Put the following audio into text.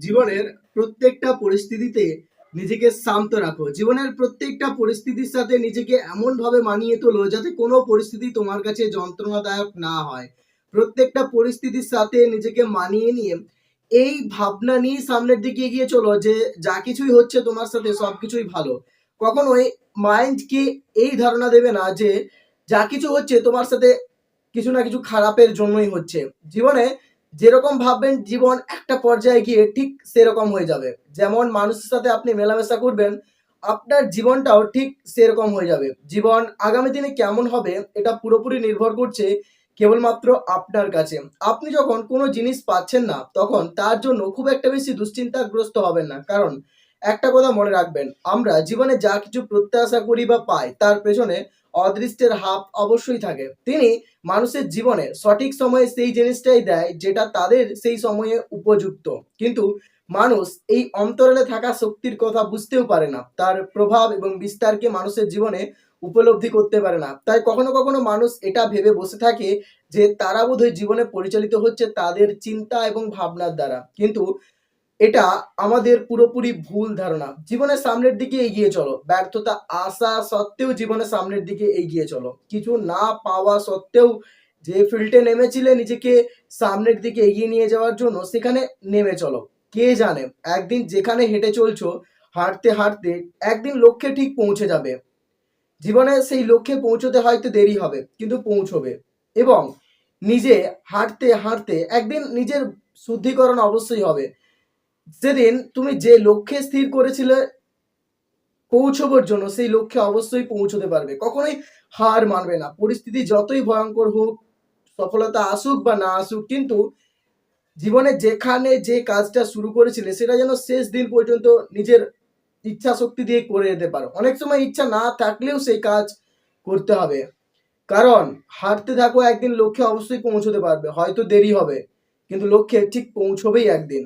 জীবনের প্রত্যেকটা পরিস্থিতিতে নিজেকে শান্ত রাখো। জীবনের প্রত্যেকটা পরিস্থিতির সাথে নিজেকে এমন ভাবে মানিয়ে তোলো যাতে কোনো পরিস্থিতি তোমার কাছে যন্ত্রণাদায়ক না হয়। প্রত্যেকটা পরিস্থিতির সাথে নিজেকে মানিয়ে নিয়ে এই ভাবনা নিয়ে সামনের দিকে এগিয়ে চলো যে যা কিছুই হচ্ছে তোমার সাথে সবকিছুই ভালো। কখনোই মাইন্ডকে এই ধারণা দেবে না যে যা কিছু হচ্ছে তোমার সাথে কিছু না কিছু খারাপের জন্যই হচ্ছে। জীবনে যেরকম ভাববেন জীবন একটা পর্যায়ে গিয়ে ঠিক সেরকম হয়ে যাবে। যেমন মানুষের সাথে আপনি মেলামেশা করবেন, আপনার জীবনটাও ঠিক সেরকম হয়ে যাবে। জীবন আগামী দিনে কেমন হবে, এটা পুরোপুরি নির্ভর করছে কেবলমাত্র আপনার কাছে। আপনি যখন কোনো জিনিস পাচ্ছেন না, তখন তার জন্য খুব একটা বেশি দুশ্চিন্তাগ্রস্ত হবেন না। কারণ একটা কথা মনে রাখবেন, আমরা জীবনে যা কিছু প্রত্যাশা করি বা পাই, তার পেছনে অদৃষ্টের হাত অবশ্যই থাকে। তিনি মানুষের জীবনে সঠিক সময়ে সেই জিনিসটাই দেয়, যেটা তাদের সেই সময়ে উপযুক্ত। কিন্তু মানুষ এই অন্তরালে থাকা শক্তির কথা বুঝতেও পারে না। তার প্রভাব এবং বিস্তারকে মানুষের জীবনে উপলব্ধি করতে পারে না। তাই কখনো কখনো মানুষ এটা ভেবে বসে থাকে যে তারা বোধহয় জীবনে পরিচালিত হচ্ছে তাদের চিন্তা এবং ভাবনার দ্বারা। কিন্তু এটা আমাদের পুরোপুরি ভুল ধারণা। জীবনের সামনের দিকে এগিয়ে চলো। ব্যর্থতা আসা সত্ত্বেও জীবনের সামনের দিকে এগিয়ে চলো। কিছু না পাওয়া সত্ত্বেও যে ফিল্ডে নেমেছিলে নিজেকে সামনের দিকে এগিয়ে নিয়ে যাওয়ার জন্য সেখানে নেমে চলো। কে জানে, একদিন যেখানে হেঁটে চলছো, হাঁটতে হাঁটতে একদিন লক্ষ্যে ঠিক পৌঁছে যাবে। জীবনে সেই লক্ষ্যে পৌঁছতে হয়তো দেরি হবে, কিন্তু পৌঁছবে। এবং নিজে হাঁটতে হাঁটতে একদিন নিজের শুদ্ধিকরণ অবশ্যই হবে। সেদিন তুমি যে লক্ষ্যে স্থির করেছিলে পৌঁছবার জন্য, সেই লক্ষ্যে অবশ্যই পৌঁছতে পারবে। কখনোই হার মানবে না। পরিস্থিতি যতই ভয়ঙ্কর হোক, সফলতা আসুক বা না আসুক, কিন্তু জীবনে যেখানে যে কাজটা শুরু করেছিলে, সেটা যেন শেষ দিন পর্যন্ত নিজের ইচ্ছা শক্তি দিয়ে করে যেতে পারো। অনেক সময় ইচ্ছা না থাকলেও সেই কাজ করতে হবে। কারণ হাঁটতে থাকো একদিন, লক্ষ্যে অবশ্যই পৌঁছতে পারবে। হয়তো দেরি হবে, কিন্তু লক্ষ্যে ঠিক পৌঁছবেই একদিন।